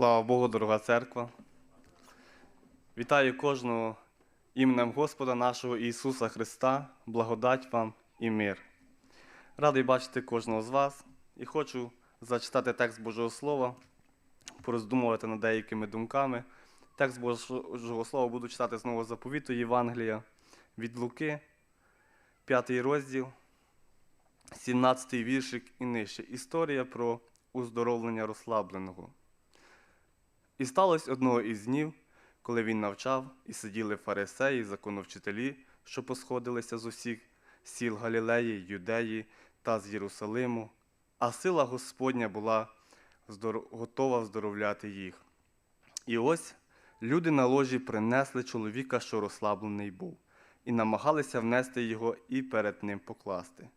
Слава Богу, дорога церква. Вітаю кожного іменем Господа нашого Ісуса Христа, благодать вам і мир. Радий бачити кожного з вас і хочу зачитати текст Божого Слова, пороздумувати над деякими думками. Текст Божого Слова буду читати з нового заповіту Євангелія від Луки, 5 розділ, 17 віршик і нижче. Історія про уздоровлення розслабленого. І сталося одного із днів, коли він навчав, і сиділи фарисеї, законовчителі, що посходилися з усіх сіл Галілеї, Юдеї та з Єрусалиму, а сила Господня була готова вздоровляти їх. І ось люди на ложі принесли чоловіка, що розслаблений був, і намагалися внести його і перед ним покласти.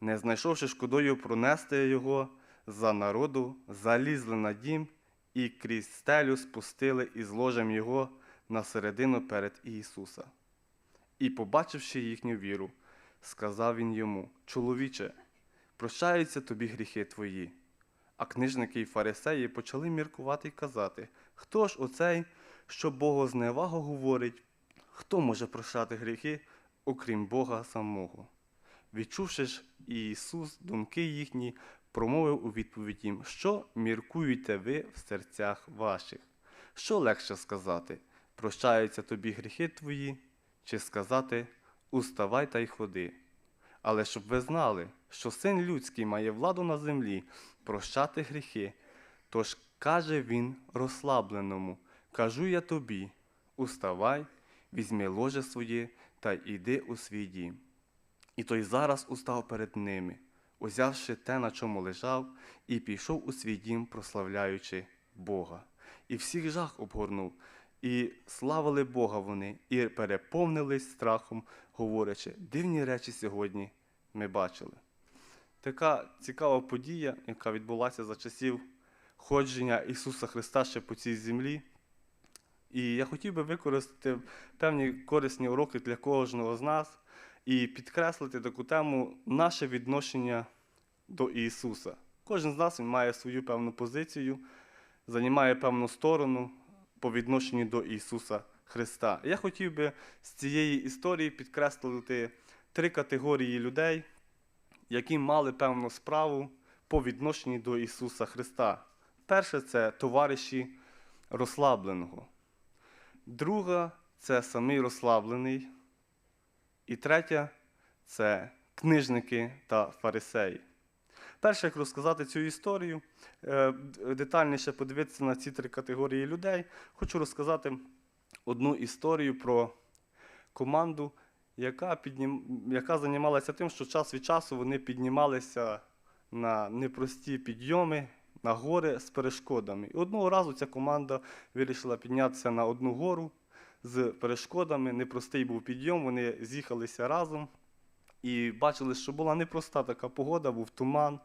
Не знайшовши шкодою пронести його за народу, залізли на дім і крізь стелю спустили із ложем його на середину перед Ісуса. І, побачивши їхню віру, сказав він йому: Чоловіче, прощаються тобі гріхи твої. А книжники і фарисеї почали міркувати й казати: Хто ж оцей, що Богозневагу говорить, хто може прощати гріхи, окрім Бога самого? Відчувши ж Ісус думки їхні, промовив у відповідь їм, що міркуєте ви в серцях ваших? Що легше сказати? Прощаються тобі гріхи твої, чи сказати Уставай та й ходи. Але щоб ви знали, що син людський має владу на землі прощати гріхи, тож каже він розслабленому: Кажу я тобі, уставай, візьми ложе своє та йди у свій дім. І той зараз устав перед ними, узявши те, на чому лежав, і пішов у свій дім, прославляючи Бога. І всіх жах обгорнув, і славили Бога вони, і переповнились страхом, говорячи, дивні речі сьогодні ми бачили. Така цікава подія, яка відбулася за часів ходження Ісуса Христа ще по цій землі. І я хотів би використати певні корисні уроки для кожного з нас і підкреслити таку тему наше відношення до Ісуса. Кожен з нас він має свою певну позицію, займає певну сторону по відношенню до Ісуса Христа. Я хотів би з цієї історії підкреслити три категорії людей, які мали певну справу по відношенню до Ісуса Христа. Перше це товариші розслабленого. Друга це самий розслаблений. І третя це книжники та фарисеї. Перше, як розказати цю історію, е, детальніше подивитися на ці три категорії людей, хочу розказати одну історію про команду, яка, піднім... яка займалася тим, що час від часу вони піднімалися на непрості підйоми, на гори з перешкодами. І одного разу ця команда вирішила піднятися на одну гору з перешкодами. Непростий був підйом, вони з'їхалися разом і бачили, що була непроста така погода, був туман,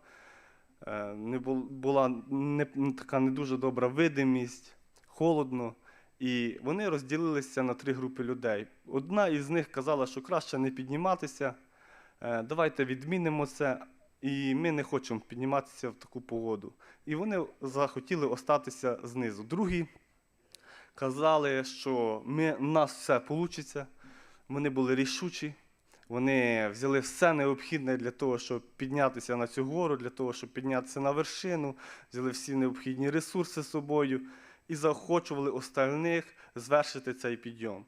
е, не була не, така не дуже добра видимість, холодно. І вони розділилися на три групи людей. Одна із них казала, що краще не підніматися, е, давайте відмінимо це, і ми не хочемо підніматися в таку погоду. І вони захотіли остатися знизу. Другі казали, що ми, у нас все вийде. Вони були рішучі, вони взяли все необхідне для того, щоб піднятися на цю гору, для того, щоб піднятися на вершину, взяли всі необхідні ресурси з собою і заохочували остальних звершити цей підйом.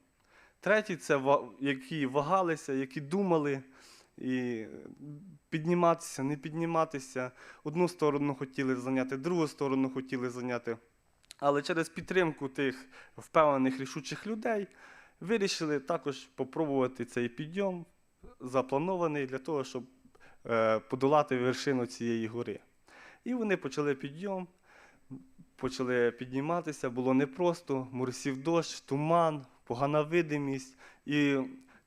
Треті це які вагалися, які думали і підніматися, не підніматися. Одну сторону хотіли зайняти, другу сторону хотіли зайняти. Але через підтримку тих впевнених рішучих людей вирішили також попробувати цей підйом, запланований для того, щоб е, подолати вершину цієї гори. І вони почали підйом, почали підніматися, було непросто, моросів дощ, туман, погана видимість. І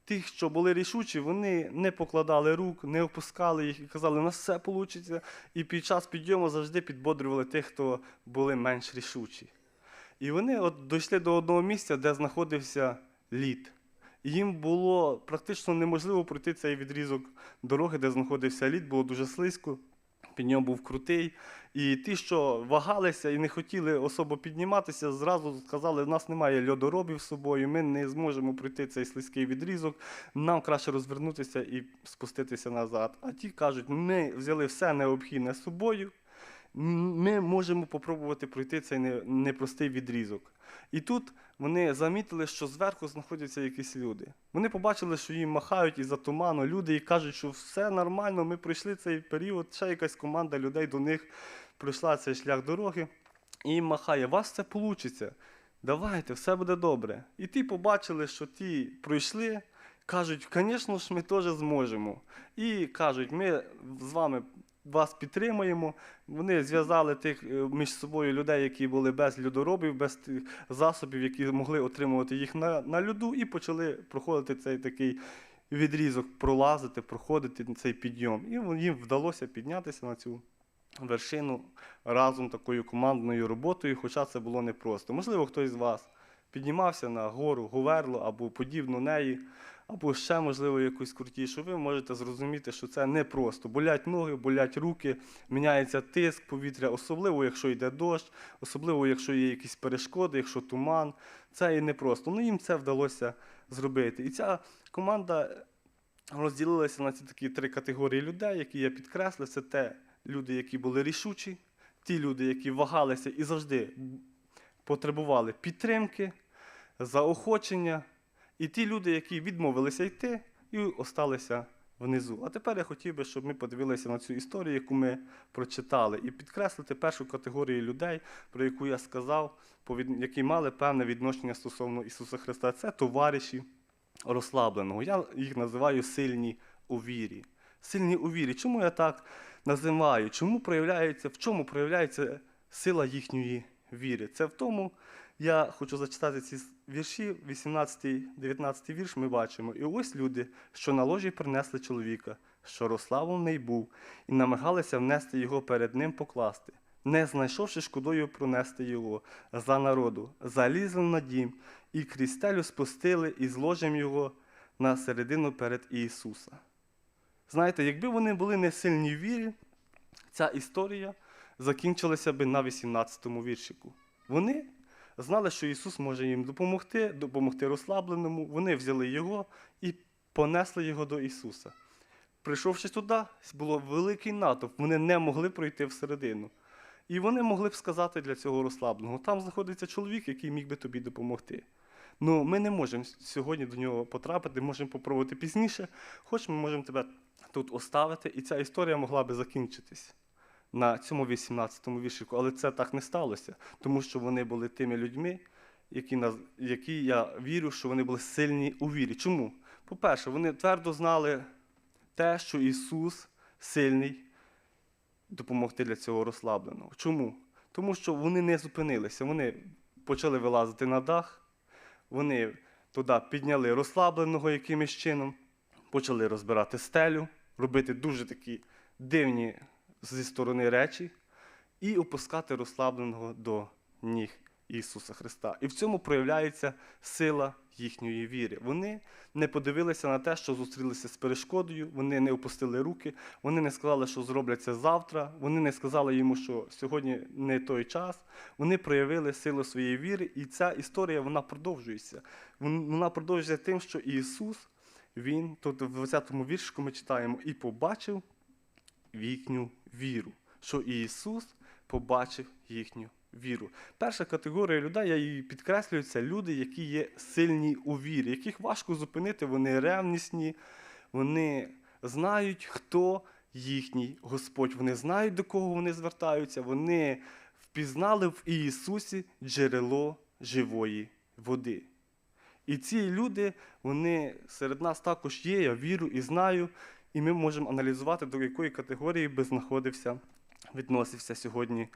тих, що були рішучі, вони не покладали рук, не опускали їх і казали, у нас все вийде. І під час підйому завжди підбодрювали тих, хто були менш рішучі. І вони от дійшли до одного місця, де знаходився лід. І їм було практично неможливо пройти цей відрізок дороги, де знаходився лід, було дуже слизько. Підйом був крутий. І ті, що вагалися і не хотіли особо підніматися, зразу сказали, у нас немає льодоробів з собою, ми не зможемо пройти цей слизький відрізок, нам краще розвернутися і спуститися назад. А ті кажуть, ми взяли все необхідне з собою, ми можемо попробувати пройти цей непростий відрізок. І тут вони замітили, що зверху знаходяться якісь люди. Вони побачили, що їм махають із-за туману люди і кажуть, що все нормально, ми пройшли цей період, ще якась команда людей до них пройшла цей шлях дороги і їм махає, вас це вийде. Давайте, все буде добре. І ті побачили, що ті пройшли, кажуть, звісно ж, ми теж зможемо. І кажуть, ми з вами вас підтримуємо. Вони зв'язали тих е, між собою людей, які були без льодоробів, без тих засобів, які могли отримувати їх на, на льоду, і почали проходити цей такий відрізок, пролазити, проходити цей підйом. І їм вдалося піднятися на цю вершину разом такою командною роботою, хоча це було непросто. Можливо, хтось з вас піднімався на гору Говерло або подібну неї, або ще, можливо, якусь крутішу, ви можете зрозуміти, що це непросто. Болять ноги, болять руки, міняється тиск повітря, особливо, якщо йде дощ, особливо, якщо є якісь перешкоди, якщо туман. Це і непросто. Ну їм це вдалося зробити. І ця команда розділилася на ці такі три категорії людей, які я підкреслив. Це те люди, які були рішучі, ті люди, які вагалися і завжди потребували підтримки, заохочення, і ті люди, які відмовилися йти і осталися внизу. А тепер я хотів би, щоб ми подивилися на цю історію, яку ми прочитали, і підкреслити першу категорію людей, про яку я сказав, які мали певне відношення стосовно Ісуса Христа. Це товариші розслабленого. Я їх називаю сильні у вірі. Сильні у вірі. Чому я так називаю? Чому проявляється, в чому проявляється сила їхньої віри? Це в тому, я хочу зачитати ці вірші, 18-19 вірш ми бачимо. І ось люди, що на ложі принесли чоловіка, що розслаблений був, і намагалися внести його перед ним покласти, не знайшовши шкодою пронести його за народу, залізли на дім, і крізь стелю спустили і зложимо його на середину перед Ісуса. Знаєте, якби вони були не сильні в вірі, ця історія закінчилася би на 18-му віршику. Вони знали, що Ісус може їм допомогти, допомогти розслабленому. Вони взяли його і понесли його до Ісуса. Прийшовши туди, було великий натовп, вони не могли пройти всередину. І вони могли б сказати для цього розслабленого: там знаходиться чоловік, який міг би тобі допомогти. Ну, ми не можемо сьогодні до нього потрапити, можемо попробувати пізніше, хоч ми можемо тебе тут оставити, і ця історія могла би закінчитись на цьому 18-му віршику, але це так не сталося, тому що вони були тими людьми, які, які я вірю, що вони були сильні у вірі. Чому? По-перше, вони твердо знали те, що Ісус сильний допомогти для цього розслабленого. Чому? Тому що вони не зупинилися. Вони почали вилазити на дах, вони туди підняли розслабленого якимось чином, почали розбирати стелю, робити дуже такі дивні зі сторони речі і опускати розслабленого до ніг Ісуса Христа. І в цьому проявляється сила їхньої віри. Вони не подивилися на те, що зустрілися з перешкодою, вони не опустили руки, вони не сказали, що зроблять це завтра, вони не сказали йому, що сьогодні не той час. Вони проявили силу своєї віри, і ця історія вона продовжується. Вона продовжується тим, що Ісус, Він, тут в 20-му віршику ми читаємо, і побачив їхню віру, що Ісус побачив їхню віру. Перша категорія людей, я її підкреслюю, це люди, які є сильні у вірі, яких важко зупинити, вони ревнісні, вони знають, хто їхній Господь. Вони знають, до кого вони звертаються, вони впізнали в Ісусі джерело живої води. І ці люди, вони серед нас також є, я вірю і знаю, і ми можемо аналізувати, до якої категорії би знаходився, відносився сьогодні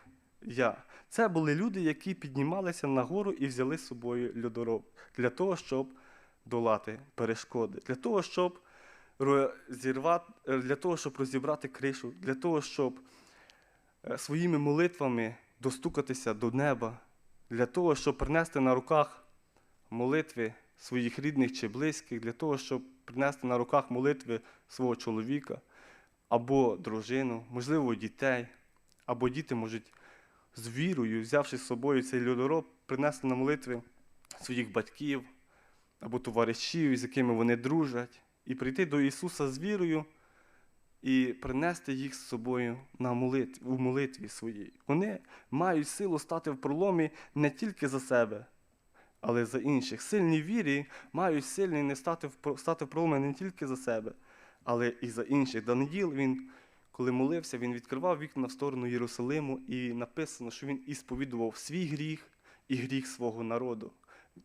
я. Це були люди, які піднімалися на гору і взяли з собою льодороб для того, щоб долати перешкоди, для того, щоб розірвати, е, для того, щоб розібрати кришу, для того, щоб е, своїми молитвами достукатися до неба, для того, щоб принести на руках молитви своїх рідних чи близьких, для того, щоб принести на руках молитви свого чоловіка, або дружину, можливо, дітей, або діти можуть з вірою, взявши з собою цей льодороб, принести на молитви своїх батьків або товаришів, з якими вони дружать, і прийти до Ісуса з вірою і принести їх з собою на молитві, у молитві своїй. Вони мають силу стати в проломі не тільки за себе, але за інших. Сильні вірі мають сильні не стати стати в проломі не тільки за себе, але і за інших. Даниїл, він, коли молився, він відкривав вікна в сторону Єрусалиму, і написано, що він і сповідував свій гріх і гріх свого народу.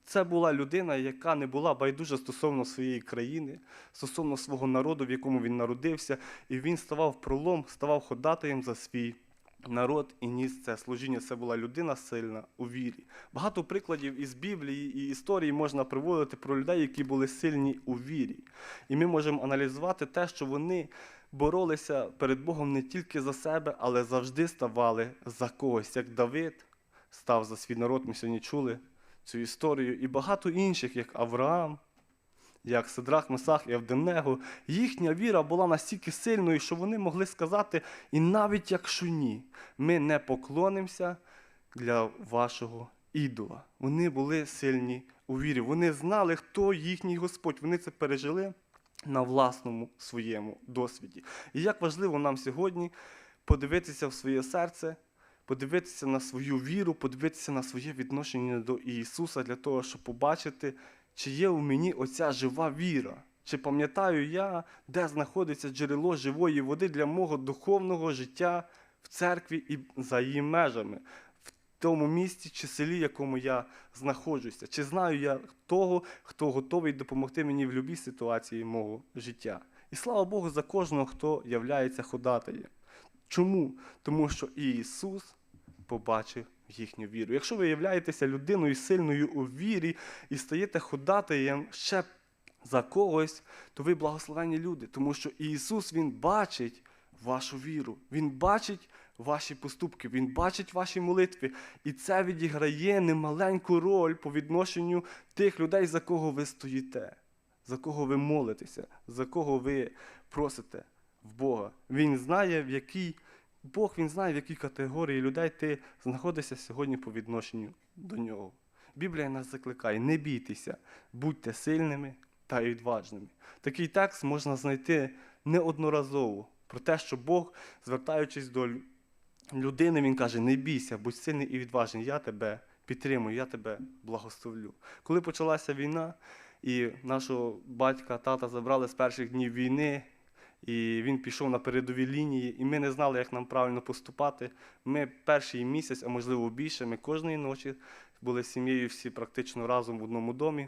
Це була людина, яка не була байдужа стосовно своєї країни, стосовно свого народу, в якому він народився, і він ставав пролом, ставав ходатаєм за свій народ і ніс це служіння. Це була людина сильна у вірі. Багато прикладів із Біблії і історії можна приводити про людей, які були сильні у вірі. І ми можемо аналізувати те, що вони боролися перед Богом не тільки за себе, але завжди ставали за когось, як Давид став за свій народ. Ми сьогодні чули цю історію, і багато інших, як Авраам, як Сидрах, Месах і Авденего, їхня віра була настільки сильною, що вони могли сказати, і навіть якщо ні, ми не поклонимося для вашого ідола. Вони були сильні у вірі. Вони знали, хто їхній Господь. Вони це пережили на власному своєму досвіді. І як важливо нам сьогодні подивитися в своє серце, подивитися на свою віру, подивитися на своє відношення до Ісуса для того, щоб побачити, чи є у мені оця жива віра. Чи пам'ятаю я, де знаходиться джерело живої води для мого духовного життя в церкві і за її межами, в тому місті чи селі, якому я знаходжуся? Чи знаю я того, хто готовий допомогти мені в будь-якій ситуації мого життя? І слава Богу за кожного, хто являється ходатаєм. Чому? Тому що Ісус побачив їхню віру. Якщо ви являєтеся людиною сильною у вірі і стаєте ходатаєм ще за когось, то ви благословенні люди, тому що Ісус Він бачить вашу віру, Він бачить ваші поступки, Він бачить ваші молитви. І це відіграє немаленьку роль по відношенню тих людей, за кого ви стоїте, за кого ви молитеся, за кого ви просите в Бога. Він знає, в якій Бог він знає, в якій категорії людей ти знаходишся сьогодні по відношенню до нього. Біблія нас закликає: не бійтеся, будьте сильними та відважними. Такий текст можна знайти неодноразово про те, що Бог, звертаючись до людини, він каже: не бійся, будь сильний і відважний, я тебе підтримую, я тебе благословлю. Коли почалася війна, і нашого батька, тата забрали з перших днів війни, і він пішов на передові лінії, і ми не знали, як нам правильно поступати. Ми перший місяць, а можливо більше, ми кожної ночі були з сім'єю всі практично разом в одному домі,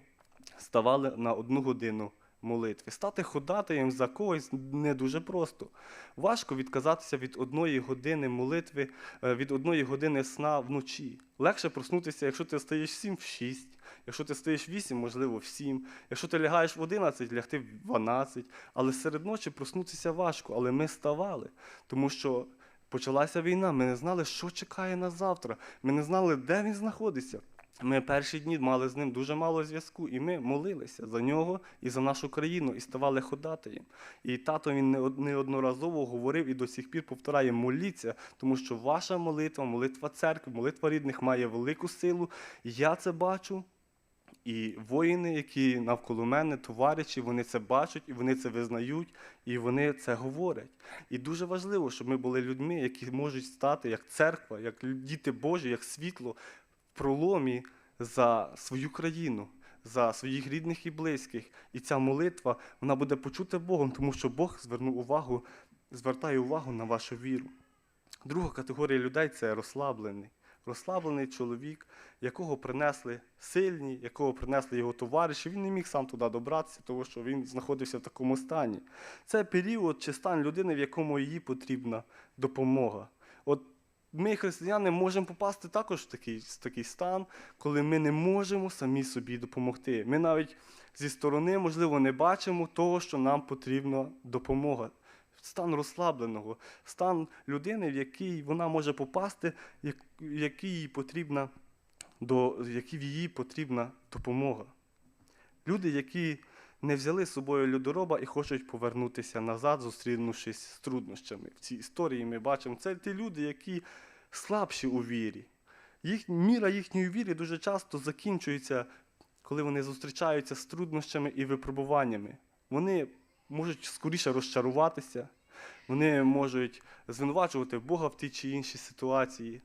ставали на одну годину молитви. Стати ходатаєм за когось не дуже просто. Важко відказатися від одної години молитви, е, від одної години сна вночі. Легше проснутися, якщо ти стаєш 7 в 6, якщо ти стаєш в 8, можливо, в 7, якщо ти лягаєш в 11, лягти в 12, але серед ночі проснутися важко, але ми ставали, тому що почалася війна, ми не знали, що чекає нас завтра, ми не знали, де він знаходиться. Ми перші дні мали з ним дуже мало зв'язку, і ми молилися за нього і за нашу країну, і ставали ходатаєм. І тато він неодноразово говорив і до сих пір повторяє: моліться, тому що ваша молитва, молитва церкви, молитва рідних має велику силу. Я це бачу. І воїни, які навколо мене, товариші, вони це бачать, і вони це визнають, і вони це говорять. І дуже важливо, щоб ми були людьми, які можуть стати як церква, як діти Божі, як світло проломі за свою країну, за своїх рідних і близьких. І ця молитва вона буде почута Богом, тому що Бог звернув увагу, звертає увагу на вашу віру. Друга категорія людей це розслаблений. Розслаблений чоловік, якого принесли сильні, якого принесли його товариші. Він не міг сам туди добратися, тому що він знаходився в такому стані. Це період чи стан людини, в якому їй потрібна допомога. От ми, християни, можемо попасти також в такий, в такий стан, коли ми не можемо самі собі допомогти. Ми навіть зі сторони, можливо, не бачимо того, що нам потрібна допомога. Стан розслабленого, стан людини, в який вона може попасти, в якій їй потрібна, до, в якій їй потрібна допомога. Люди, які не взяли з собою людороба і хочуть повернутися назад, зустрінувшись з труднощами. В цій історії ми бачимо, це ті люди, які слабші у вірі. Їх, міра їхньої віри дуже часто закінчується, коли вони зустрічаються з труднощами і випробуваннями. Вони можуть скоріше розчаруватися, вони можуть звинувачувати Бога в тій чи іншій ситуації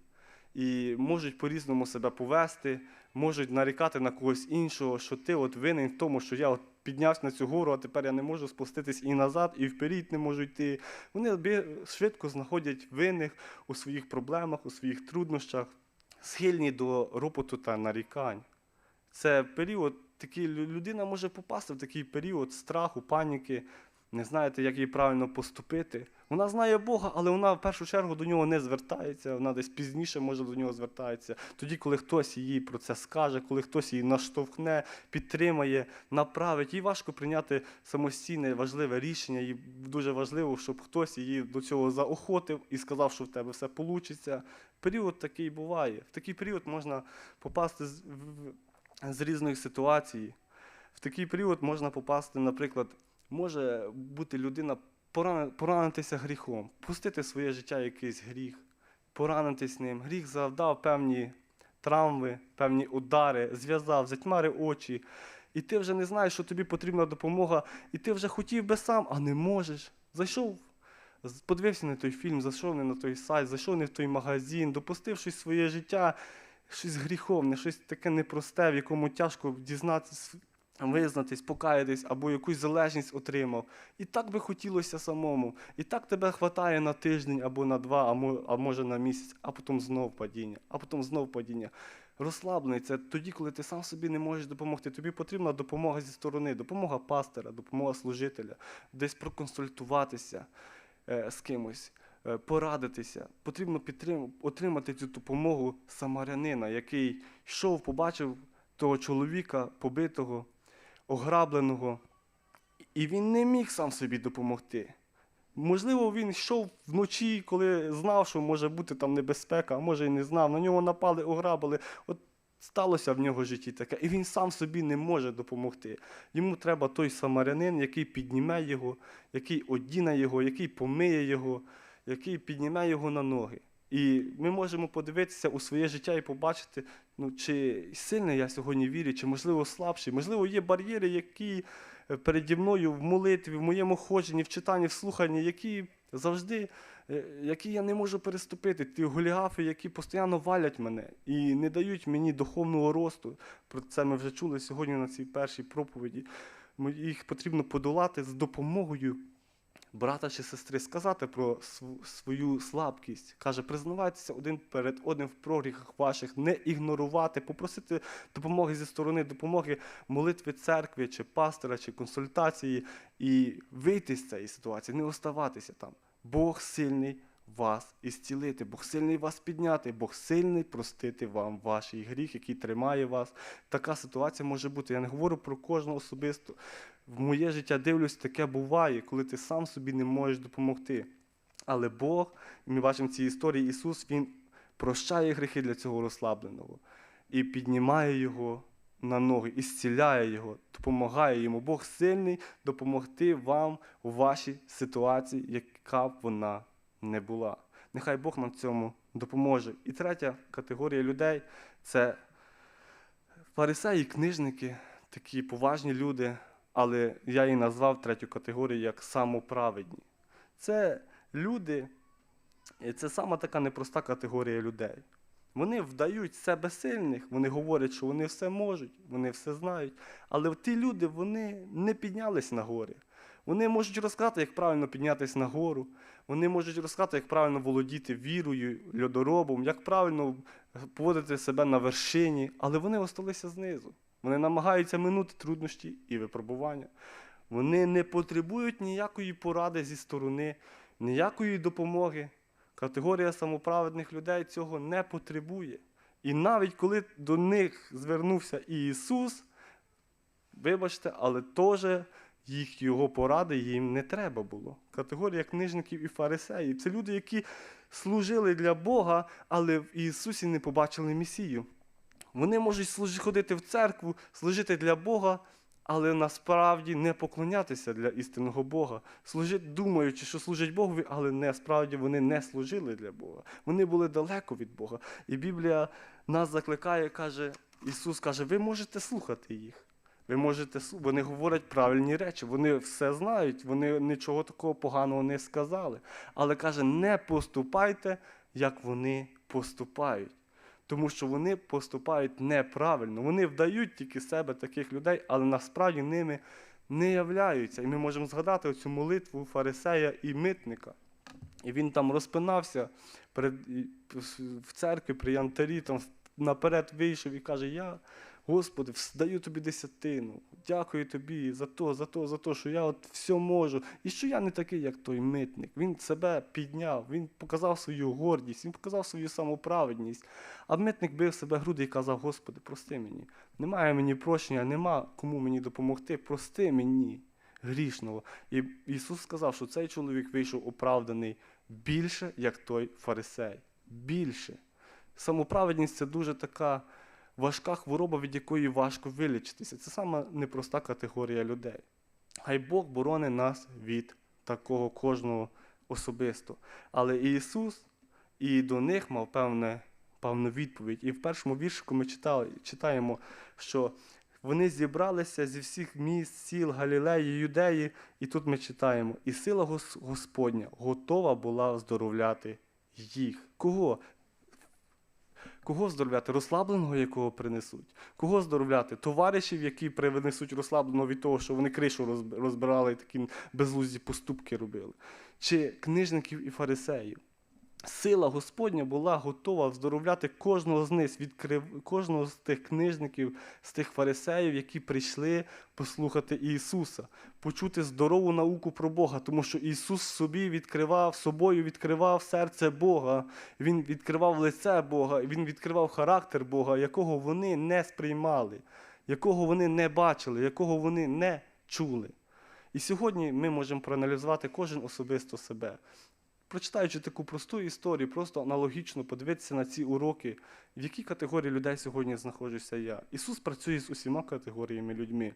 і можуть по-різному себе повести, можуть нарікати на когось іншого, що ти от винен в тому, що я от піднявся на цю гору, а тепер я не можу спуститись і назад, і вперед не можу йти. Вони швидко знаходять винних у своїх проблемах, у своїх труднощах, схильні до ропоту та нарікань. Це період, такий людина може попасти в такий період страху, паніки, не знаєте, як їй правильно поступити. Вона знає Бога, але вона в першу чергу до нього не звертається, вона десь пізніше може до нього звертається. Тоді, коли хтось їй про це скаже, коли хтось її наштовхне, підтримає, направить, їй важко прийняти самостійне важливе рішення. Їй дуже важливо, щоб хтось її до цього заохотив і сказав, що в тебе все вийде. Період такий буває. В такий період можна попасти з, з різних ситуацій. В такий період можна попасти, наприклад, може бути людина поранитися гріхом, пустити своє життя якийсь гріх, поранитись ним. Гріх завдав певні травми, певні удари, зв'язав, затьмарив очі. І ти вже не знаєш, що тобі потрібна допомога, і ти вже хотів би сам, а не можеш. Зайшов, подивився на той фільм, зайшов не на той сайт, зайшов не в той магазин, допустив щось своє життя, щось гріховне, щось таке непросте, в якому тяжко дізнатись, визнатись, покаятись або якусь залежність отримав. І так би хотілося самому. І так тебе хватає на тиждень або на два, а може на місяць, а потім знов падіння, а потім знов падіння. Розслаблений це тоді, коли ти сам собі не можеш допомогти. Тобі потрібна допомога зі сторони, допомога пастора, допомога служителя, десь проконсультуватися е, з кимось, е, порадитися. Потрібно підтрим... отримати цю допомогу самарянина, який йшов, побачив того чоловіка побитого, ограбленого, і він не міг сам собі допомогти. Можливо, він йшов вночі, коли знав, що може бути там небезпека, а може і не знав. На нього напали, ограбили. От сталося в нього житті таке, і він сам собі не може допомогти. Йому треба той самарянин, який підніме його, який одіне його, який помиє його, який підніме його на ноги. І ми можемо подивитися у своє життя і побачити, ну, чи сильний я сьогодні вірю, чи можливо слабший. Можливо, є бар'єри, які е, переді мною в молитві, в моєму ходженні, в читанні, в слуханні, які завжди, е, які я не можу переступити. Ті голіафи, які постійно валять мене і не дають мені духовного росту. Про це ми вже чули сьогодні на цій першій проповіді. Їх потрібно подолати з допомогою брата чи сестри, сказати про свою слабкість. Каже, признавайтеся один перед одним в прогріхах ваших, не ігнорувати, попросити допомоги зі сторони, допомоги молитви церкви, чи пастора, чи консультації, і вийти з цієї ситуації, не оставатися там. Бог сильний вас ісцілити, Бог сильний вас підняти, Бог сильний простити вам ваш гріх, який тримає вас. Така ситуація може бути. Я не говорю про кожного особисто. В моє життя дивлюсь, таке буває, коли ти сам собі не можеш допомогти. Але Бог, і ми бачимо в цій історії, Ісус, Він прощає гріхи для цього розслабленого і піднімає його на ноги, і зціляє його, допомагає йому. Бог сильний допомогти вам у вашій ситуації, яка б вона не була. Нехай Бог нам цьому допоможе. І третя категорія людей це фарисеї, книжники, такі поважні люди, але я її назвав третю категорію як самоправедні. Це люди, це сама така непроста категорія людей. Вони вдають себе сильних, вони говорять, що вони все можуть, вони все знають. Але ті люди вони не піднялись на гори. Вони можуть розказати, як правильно піднятися на гору. Вони можуть розказати, як правильно володіти вірою, льодоробом, як правильно поводити себе на вершині, але вони осталися знизу. Вони намагаються минути труднощі і випробування. Вони не потребують ніякої поради зі сторони, ніякої допомоги. Категорія самоправедних людей цього не потребує. І навіть коли до них звернувся і Ісус, вибачте, але теж їх його поради їм не треба було. Категорія книжників і фарисеїв це люди, які служили для Бога, але в Ісусі не побачили Месію. Вони можуть служи- ходити в церкву, служити для Бога, але насправді не поклонятися для істинного Бога, служити, думаючи, що служать Богові, але не справді вони не служили для Бога. Вони були далеко від Бога. І Біблія нас закликає, каже, Ісус каже, ви можете слухати їх. Ви можете вони говорять правильні речі, вони все знають, вони нічого такого поганого не сказали. Але каже, не поступайте, як вони поступають. Тому що вони поступають неправильно. Вони вдають тільки себе таких людей, але насправді ними не являються. І ми можемо згадати оцю молитву фарисея і митника. І він там розпинався в церкві при янтарі, там наперед вийшов і каже: Я, Господи, даю тобі десятину. Дякую тобі за то, за то, за то, що я от все можу. І що я не такий, як той митник. Він себе підняв, він показав свою гордість, він показав свою самоправедність. А митник бив себе груди і казав: Господи, прости мені. Немає мені прощення, нема кому мені допомогти. Прости мені, грішного. І Ісус сказав, що цей чоловік вийшов оправданий більше, як той фарисей. Більше. Самоправедність це дуже така важка хвороба, від якої важко вилічитися. Це саме непроста категорія людей. Хай Бог боронить нас від такого кожного особисто. Але Ісус і до них мав певне, певну відповідь. І в першому віршику ми читали, читаємо, що вони зібралися зі всіх міст, сіл, Галілеї, Юдеї, і тут ми читаємо: і сила Господня готова була оздоровляти їх. Кого? Кого оздоровляти? Розслабленого, якого принесуть? Кого оздоровляти? Товаришів, які принесуть розслабленого від того, що вони кришу розбирали і такі безлузді поступки робили? Чи книжників і фарисеїв? Сила Господня була готова оздоровляти кожного з них, відкрив, кожного з тих книжників, з тих фарисеїв, які прийшли послухати Ісуса, почути здорову науку про Бога, тому що Ісус собі відкривав собою, відкривав серце Бога, Він відкривав лице Бога, Він відкривав характер Бога, якого вони не сприймали, якого вони не бачили, якого вони не чули. І сьогодні ми можемо проаналізувати кожен особисто себе. Прочитаючи таку просту історію, просто аналогічно подивитися на ці уроки, в якій категорії людей сьогодні знаходжуся я. Ісус працює з усіма категоріями людьми.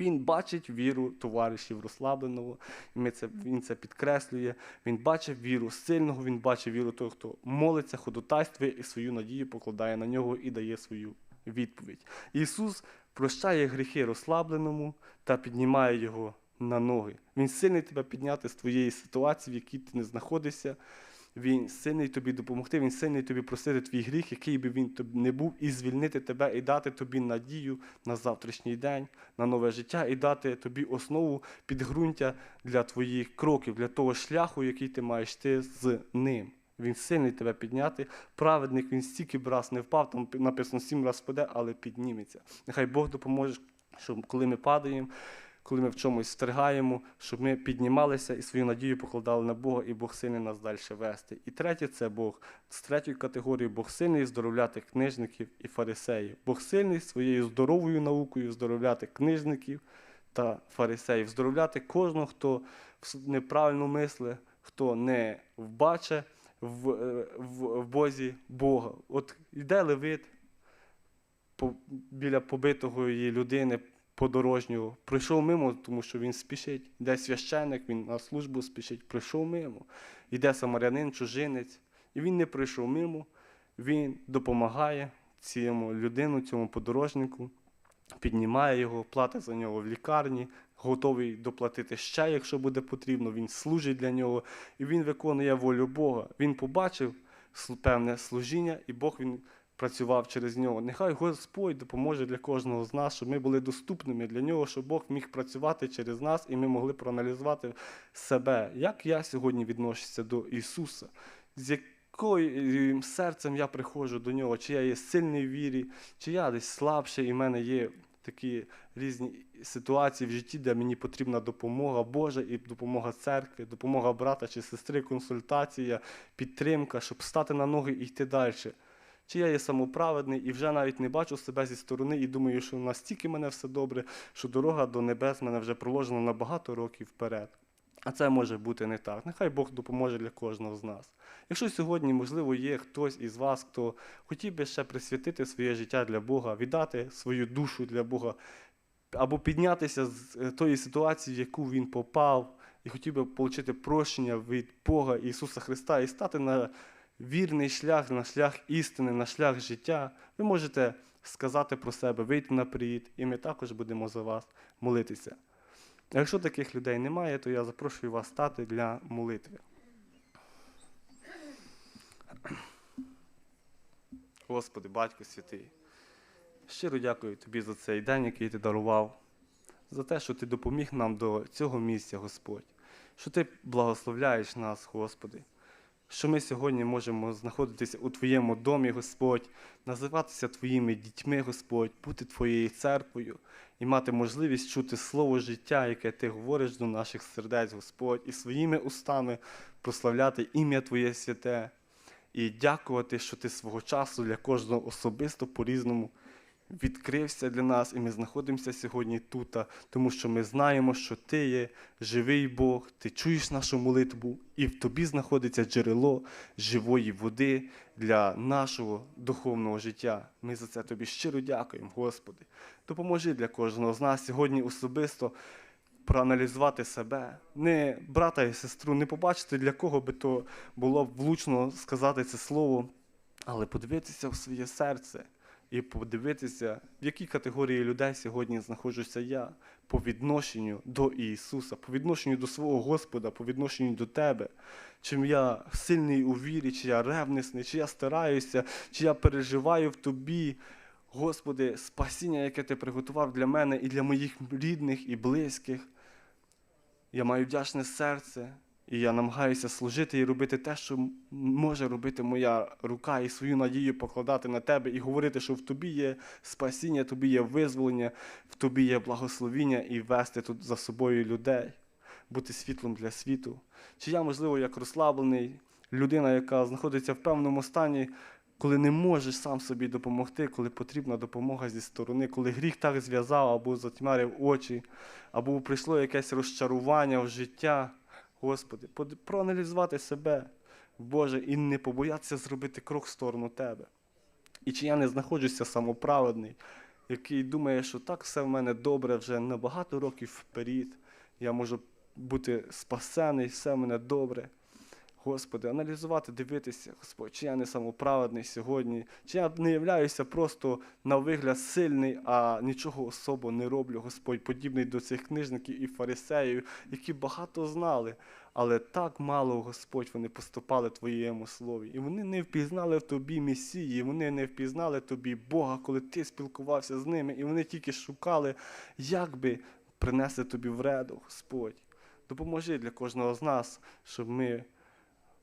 Він бачить віру товаришів розслабленого, і це, він це підкреслює. Він бачить віру сильного, він бачить віру того, хто молиться, ходотайствує і свою надію покладає на нього і дає свою відповідь. Ісус прощає гріхи розслабленому та піднімає його на ноги. Він сильний тебе підняти з твоєї ситуації, в якій ти не знаходишся. Він сильний тобі допомогти, він сильний тобі просити твій гріх, який би він не був, і звільнити тебе, і дати тобі надію на завтрашній день, на нове життя, і дати тобі основу підґрунтя для твоїх кроків, для того шляху, який ти маєш йти з ним. Він сильний тебе підняти. Праведник він стільки б раз не впав, там написано сім раз впаде, але підніметься. Нехай Бог допоможе, щоб коли ми падаємо, коли ми в чомусь стригаємо, щоб ми піднімалися і свою надію покладали на Бога, і Бог сильний нас далі вести. І третє це Бог. З третьої категорії Бог сильний здоровляти книжників і фарисеїв. Бог сильний своєю здоровою наукою здоровляти книжників та фарисеїв, здоровляти кожного, хто неправильно мислить, хто не вбаче в, е, в, в Бозі Бога. От йде левит біля побитого її людини подорожнього, пройшов мимо, тому що він спішить. Йде священник, він на службу спішить, пройшов мимо. Йде самарянин, чужинець, і він не пройшов мимо, він допомагає цьому людину, цьому подорожнику, піднімає його, платить за нього в лікарні, готовий доплатити ще, якщо буде потрібно. Він служить для нього, і він виконує волю Бога. Він побачив певне служіння, і Бог він працював через нього. Нехай Господь допоможе для кожного з нас, щоб ми були доступними для нього, щоб Бог міг працювати через нас, і ми могли проаналізувати себе, як я сьогодні відношуся до Ісуса, з яким серцем я приходжу до нього, чи я є сильний в вірі, чи я десь слабший, і в мене є такі різні ситуації в житті, де мені потрібна допомога Божа і допомога церкви, допомога брата чи сестри, консультація, підтримка, щоб стати на ноги і йти далі. Чи я є самоправедний і вже навіть не бачу себе зі сторони і думаю, що настільки мене все добре, що дорога до небес мене вже проложена на багато років вперед. А це може бути не так. Нехай Бог допоможе для кожного з нас. Якщо сьогодні, можливо, є хтось із вас, хто хотів би ще присвятити своє життя для Бога, віддати свою душу для Бога, або піднятися з е, тої ситуації, в яку він попав, і хотів би отримати прощення від Бога Ісуса Христа і стати на вірний шлях, на шлях істини, на шлях життя, ви можете сказати про себе, вийти наперед, і ми також будемо за вас молитися. Якщо таких людей немає, то я запрошую вас стати для молитви. Господи, Батько Святий, щиро дякую Тобі за цей день, який ти дарував, за те, що ти допоміг нам до цього місця, Господь, що ти благословляєш нас, Господи, що ми сьогодні можемо знаходитися у Твоєму домі, Господь, називатися Твоїми дітьми, Господь, бути Твоєю церквою і мати можливість чути слово життя, яке Ти говориш до наших сердець, Господь, і своїми устами прославляти ім'я Твоє святе. І дякувати, що ти свого часу для кожного особисто по-різному відкрився для нас, і ми знаходимося сьогодні тут, тому що ми знаємо, що ти є живий Бог, ти чуєш нашу молитву, і в тобі знаходиться джерело живої води для нашого духовного життя. Ми за це тобі щиро дякуємо, Господи. Допоможи для кожного з нас сьогодні особисто проаналізувати себе, не брата і сестру, не побачити, для кого би то було влучно сказати це слово, але подивитися в своє серце і подивитися, в якій категорії людей сьогодні знаходжуся я по відношенню до Ісуса, по відношенню до свого Господа, по відношенню до Тебе. Чим я сильний у вірі, чи я ревнесний, чи я стараюся, чи я переживаю в Тобі. Господи, спасіння, яке Ти приготував для мене і для моїх рідних і близьких. Я маю вдячне серце, і я намагаюся служити і робити те, що може робити моя рука, і свою надію покладати на тебе, і говорити, що в тобі є спасіння, тобі є визволення, в тобі є благословіння, і вести тут за собою людей, бути світлом для світу. Чи я, можливо, як розслаблений, людина, яка знаходиться в певному стані, коли не можеш сам собі допомогти, коли потрібна допомога зі сторони, коли гріх так зв'язав або затьмарив очі, або прийшло якесь розчарування в життя. Господи, проаналізувати себе, Боже, і не побоятися зробити крок в сторону Тебе. І чи я не знаходжуся самоправедний, який думає, що так все в мене добре вже на багато років вперед, я можу бути спасений, все в мене добре. Господи, аналізувати, дивитися, Господь, чи я не самоправедний сьогодні, чи я не являюся просто на вигляд сильний, а нічого особо не роблю, Господь, подібний до цих книжників і фарисеїв, які багато знали, але так мало, Господь, вони поступали Твоєму слові. І вони не впізнали в тобі Месії, вони не впізнали тобі Бога, коли ти спілкувався з ними, і вони тільки шукали, як би принести тобі вреду, Господь. Допоможи для кожного з нас, щоб ми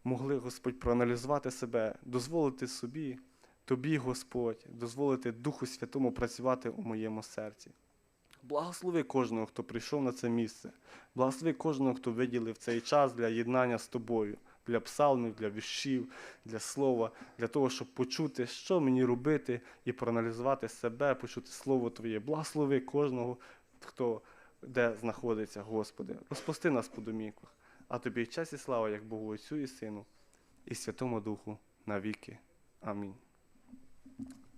могли, Господь, проаналізувати себе, дозволити собі, Тобі, Господь, дозволити Духу Святому працювати у моєму серці. Благослови кожного, хто прийшов на це місце. Благослови кожного, хто виділив цей час для єднання з тобою, для псалмів, для віршів, для слова, для того, щоб почути, що мені робити, і проаналізувати себе, почути Слово Твоє. Благослови кожного, хто де знаходиться, Господи. Розпусти нас по домівках. А тобі честь і слава, як Богу Отцю і Сину, і Святому Духу навіки. Амінь.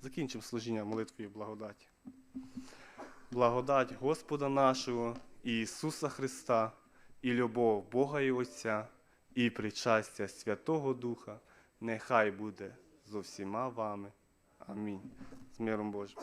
Закінчимо служіння молитвою благодаті. Благодать Господа нашого і Ісуса Христа, і любов Бога і Отця, і причастя Святого Духа, нехай буде зо всіма вами. Амінь. З миром Божим.